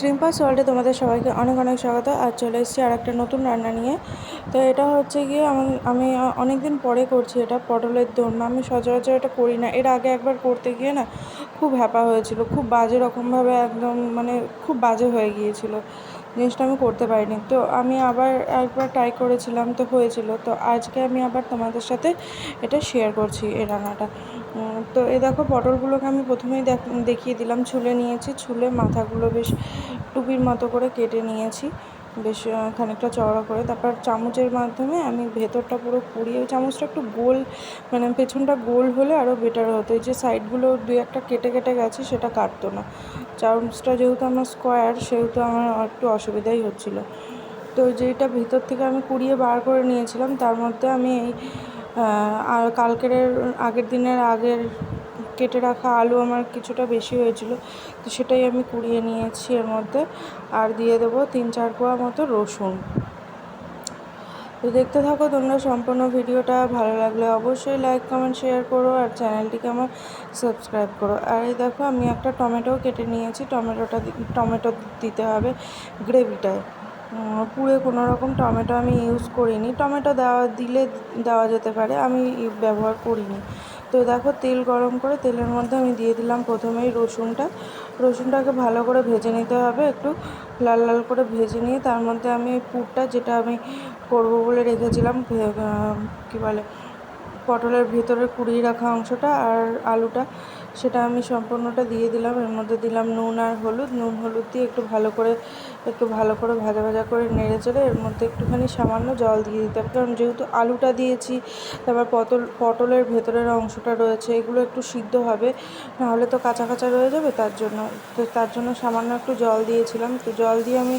Friends ওয়ার্ল্ডে তোমাদের সবাইকে অনেক অনেক স্বাগত। আর চলে এসেছি আর একটা নতুন রান্না নিয়ে। তো এটা হচ্ছে গিয়ে আমি আমি অনেক দিন পরে করছি এটা, পটলের দোরমা। আমি সচরাচর এটা করি না। এর আগে একবার করতে গিয়ে না খুব হ্যাপা হয়েছিল। খুব বাজে রকমভাবে একদম মানে খুব বাজে হয়ে গিয়েছিল। জিনিসটা আমি করতে পারিনি। তো আমি আবার একবার ট্রাই করেছিলাম, তো হয়েছিল। তো আজকে আমি আবার তোমাদের সাথে এটা শেয়ার করছি এই রান্নাটা। তো এই দেখো পটলগুলোকে আমি প্রথমেই দেখ- দেখিয়ে দিলাম, ছুলে নিয়েছি। ছুলে মাথাগুলো বেশ টুপির মতো করে কেটে নিয়েছি। বেশ খানিকটা চওড়া করে। তারপর চামচের মাধ্যমে আমি ভেতরটা পুরো পুড়িয়ে, ওই চামচটা একটু গোল মানে পেছনটা গোল হলে আরও বেটার হতো। এই যে সাইডগুলো দুই একটা কেটে কেটে গেছে, সেটা কাটতো না। চামচটা যেহেতু আমার স্কোয়ার, সেহেতু আমার একটু অসুবিধাই হচ্ছিল। তো যেটা ভিতর থেকে আমি কুড়িয়ে বার করে নিয়েছিলাম, তার মধ্যে আমি এই আর কালকের আগের দিনের আগের কেটে রাখা আলু আমার কিছুটা বেশি হয়েছিল, তো সেটাই আমি কুড়িয়ে নিয়েছি এর মধ্যে। আর দিয়ে দেবো তিন চার কোয়া মতো রসুন। তো দেখতে থাকো তোমরা সম্পূর্ণ ভিডিওটা। ভালো লাগলে অবশ্যই লাইক কমেন্ট শেয়ার করো আর চ্যানেলটিকে আমার সাবস্ক্রাইব করো। আর এই দেখো আমি একটা টমেটোও কেটে নিয়েছি। টমেটোটা টমেটো দিতে হবে গ্রেভিটায় পুরে কোনো রকম টমেটো আমি ইউজ করিনি। টমেটো দেওয়া, দিলে দেওয়া যেতে পারে, আমি ব্যবহার করিনি। তো দেখো তেল গরম করে তেলের মধ্যে আমি দিয়ে দিলাম প্রথমেই রসুনটা। রসুনটাকে ভালো করে ভেজে নিতে হবে একটু। লাল লাল করে ভেজে নিয়ে তার মধ্যে আমি পুরটা যেটা আমি করব বলে রেখেছিলাম কী বলে, পটলের ভেতরে কুড়িয়ে রাখা অংশটা আর আলুটা সেটা আমি সম্পূর্ণটা দিয়ে দিলাম। এর মধ্যে দিলাম নুন আর হলুদ। নুন, হলুদ দিয়ে একটু ভালো করে, একটু ভালো করে ভাজা ভাজা করে নেড়ে চেড়ে এর মধ্যে একটুখানি সামান্য জল দিয়ে দিতে হবে। কারণ যেহেতু আলুটা দিয়েছি, তারপর পটল, পটলের ভেতরের অংশটা রয়েছে, এগুলো একটু সিদ্ধ হবে। নাহলে তো কাঁচা কাঁচা রয়ে যাবে, তার জন্য, তো তার জন্য সামান্য একটু জল দিয়েছিলাম। তো জল দিয়ে আমি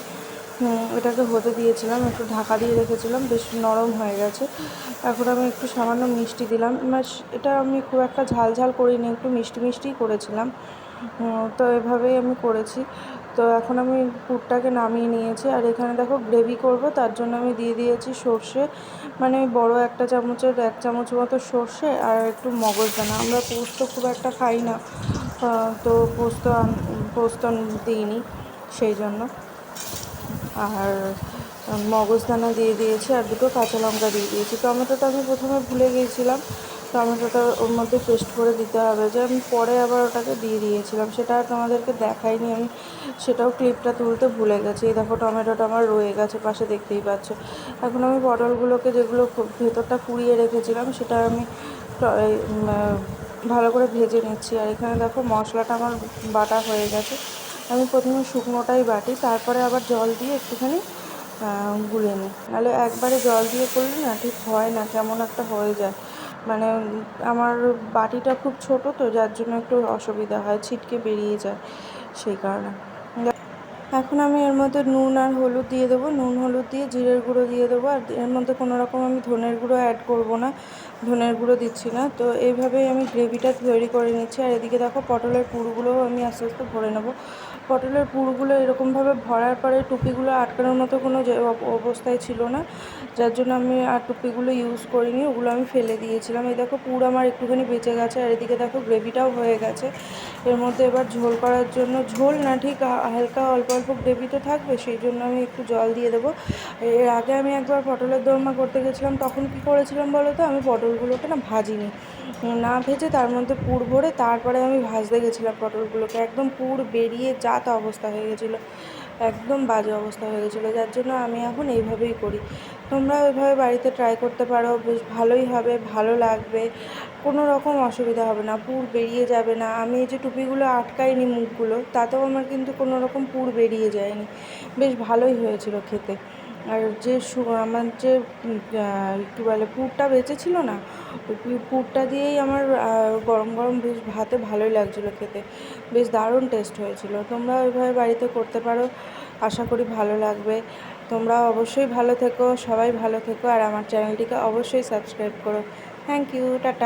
এটাকে হতে দিয়েছিলাম, একটু ঢাকা দিয়ে রেখেছিলাম, বেশ নরম হয়ে গেছে। এখন আমি একটু সামান্য মিষ্টি দিলাম। এবার এটা আমি খুব একটা ঝাল ঝাল করিনি, একটু মিষ্টি মিষ্টিই করেছিলাম। তো এভাবেই আমি করেছি। তো এখন আমি পুরটাকে নামিয়ে নিয়েছি। আর এখানে দেখো গ্রেভি করব, তার জন্য আমি দিয়ে দিয়েছি সর্ষে। মানে বড় একটা চামচের, এক চামচ মতো সর্ষে আর একটু মগজদানা আমরা পোস্ত খুব একটা খাই না। তো পোস্ত পোস্ত দিইনি, সেই জন্য। আর মগজদানা দিয়ে দিয়েছি আর দুটো কাঁচা লঙ্কা দিয়ে দিয়েছি। টমেটোটা আমি প্রথমে ভুলে গিয়েছিলাম। টমেটোটা ওর মধ্যে পেস্ট করে দিতে হবে। যে আমি পরে আবার ওটাকে দিয়ে দিয়েছিলাম। সেটা আর তোমাদেরকে দেখাইনি আমি। সেটাও ক্লিপটা তুলতে ভুলে গেছি। এই দেখো, টমেটোটা আমার রয়ে গেছে পাশে, দেখতেই পাচ্ছ। এখন আমি পটলগুলোকে যেগুলো ভেতরটা কুড়িয়ে রেখেছিলাম, সেটা আমি ভালো করে ভেজে নিচ্ছি। আর এখানে দেখো, মশলাটা আমার বাটা হয়ে গেছে। আমি প্রথমে শুকনোটাই বাটি, তারপরে আবার জল দিয়ে একটুখানি গুলে নিই। নাহলে একবারে জল দিয়ে করলে না ঠিক হয় না, কেমন একটা হয়ে যায়। মানে আমার বাটিটা খুব ছোট তো, যার জন্য একটু অসুবিধা হয়, ছিটকে বেরিয়ে যায় সেই কারণে। এখন আমি এর মধ্যে নুন আর হলুদ দিয়ে দেবো। নুন, হলুদ দিয়ে জিরের গুঁড়ো দিয়ে দেবো। আর এর মধ্যে কোনো রকম আমি ধনের গুঁড়ো অ্যাড করব না, ধনের গুঁড়ো দিচ্ছি না। তো এইভাবেই আমি গ্রেভিটা তৈরি করে নিচ্ছি। আর এদিকে দেখো পটলের পুরগুলোও আমি আস্তে আস্তে ভরে নেব। পটলের পুরগুলো এরকমভাবে ভরার পরে টুপিগুলো আটকানোর মতো কোনো অবস্থায় ছিল না। যার জন্য আমি আর টুপিগুলো ইউজ করিনি, ওগুলো আমি ফেলে দিয়েছিলাম। এই দেখো পুর আমার একটুখানি বেঁচে গেছে, আর এদিকে দেখো গ্রেভিটাও হয়ে গেছে। এর মধ্যে এবার ঝোল করার জন্য, ঝোল না, ঠিক হালকা অল্প অল্প গ্রেভি তো থাকবে, সেই জন্য আমি একটু জল দিয়ে দেবো। এর আগে আমি একবার পটলের দোরমা করতে গেছিলাম, তখন কি করেছিলাম বলো তো, আমি পটলগুলোকে না ভাজিনি। না ভেজে তার মধ্যে পুর ভরে তারপরে আমি ভাজতে গেছিলাম পটলগুলোকে। একদম পুর বেরিয়ে যা তা অবস্থা হয়ে গেছিল, একদম বাজে অবস্থা হয়ে গেছিল, যার জন্য আমি এখন এইভাবেই করি। তোমরা ওইভাবে বাড়িতে ট্রাই করতে পারো, বেশ ভালোই হবে, ভালো লাগবে, কোনো রকম অসুবিধা হবে না, পুর বেরিয়ে যাবে না। আমি এই যে টুপিগুলো আটকাইনি মুখগুলো, তাতেও আমার কিন্তু কোনো রকম পুর বেরিয়ে যায়নি। বেশ ভালোই হয়েছিল খেতে। আর যে আমার যে কী বলে, পুরটা বেঁচেছিল না, ওই পুরটা দিয়েই আমার গরম গরম বেশ ভাতে ভালোই লাগছিল খেতে। বেশ দারুণ টেস্ট হয়েছিল। তোমরা ওইভাবে বাড়িতে করতে পারো, আশা করি ভালো লাগবে। তোমরা অবশ্যই ভালো থেকো, সবাই ভালো থেকো, আর আমার চ্যানেলটিকে অবশ্যই সাবস্ক্রাইব করো। Thank you tata.